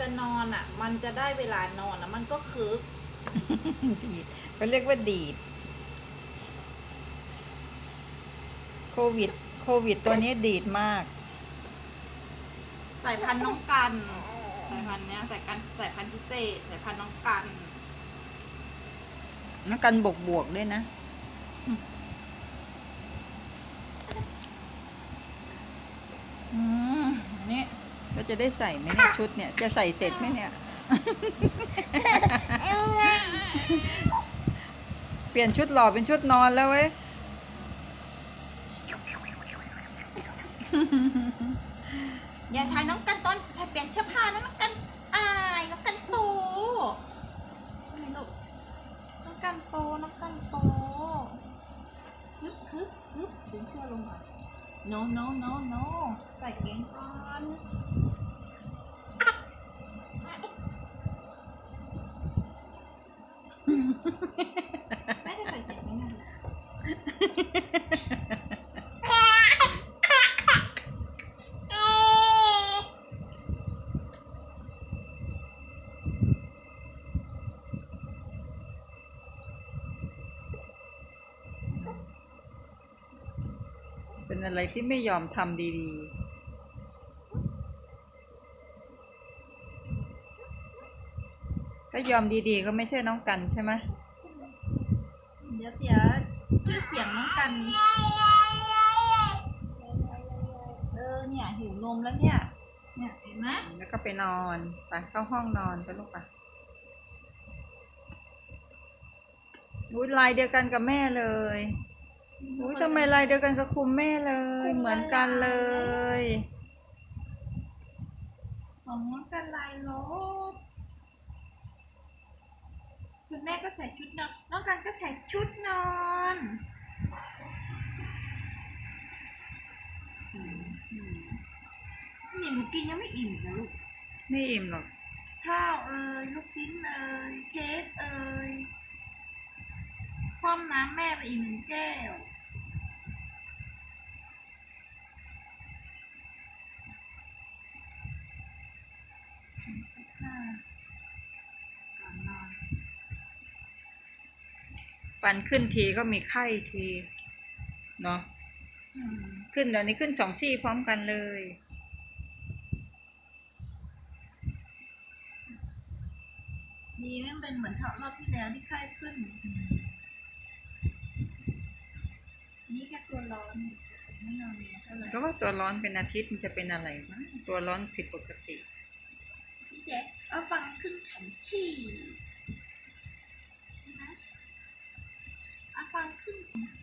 จะนอนอะ มันจะได้เวลานอนอะ มันก็คึกดีดเขาเรียกว่าดีด โควิด โควิด ตัวนี้ดีดมาก สายพันธุ์น้องกันสายพันธุ์เนี้ยสายกันสายพันธุ์พิเศษสายพันธุ์น้องกันแล้วกันบวกบวกๆด้วยนะ อืมนี่ก็ จะได้ใส่ไหมเนี่ยชุดเนี่ย จะใส่เสร็จไหมเนี่ย เปลี่ยนชุดหล่อเป็นชุดนอนแล้วเว้ย อย่าทายน้องกันตอนเปลี่ยนเสื้อผ้านะน้องกันอายน้องกันโปใช่ไหมลูกน้องกันโปน้องกันโปฮึบฮึบฮึบดึงเสื้อลงมา no no no no ใส่เองก่อน ไม่ได้ใส่เองไม่นานเป็นอะไรที่ไม่ยอมทำดีๆ ถ้ายอมดีๆ ก็ไม่ใช่น้องกันใช่ไหมเดี๋ยวเสียชื่อเสียงน้องกัน เออเนี่ยหิวนมแล้วเนี่ย เนี่ยเห็นไหมแล้วก็ไปนอนไปเข้าห้องนอนไปลูกไปอุ้ยลายเดียวกันกับแม่เลยอุ้ยทำไมลายเดียวกันกับคุมแม่เลย เหมือนกันเลย ของน้องกันลายลบคุณ แม่ก็ใส่ชุดนอน น้องกันก็ใส่ชุดนอนอืมอืมนี่หนูกินยังไม่อิ่มนะลูก ไม่อิ่มหรอก ข้าวเอ่ยลูกชิ้นเอ่ยเค้กเอ่ยคว่ำน้ำแม่ไปอีกหนึ่งแก้วเช็ดหน้าก่อนนอน ปันขึ้นทีก็มีไข้ทีเนาะอืมขึ้นเดี๋ยวนี้ขึ้นสองซี่พร้อมกันเลย ดีไม่เป็นเหมือนรอบที่แล้วที่ไข้ขึ้น นี่แค่ตัวร้อนไม่นอนเนี่ยเท่าไหร่ก็ว่าตัวร้อนเป็นอาทิตย์มันจะเป็นอะไรวะตัวร้อนผิดปกติพี่แจ๊คเอาฟังขึ้นฉันฉี่นะเอาฟังขึ้นฉั 嗯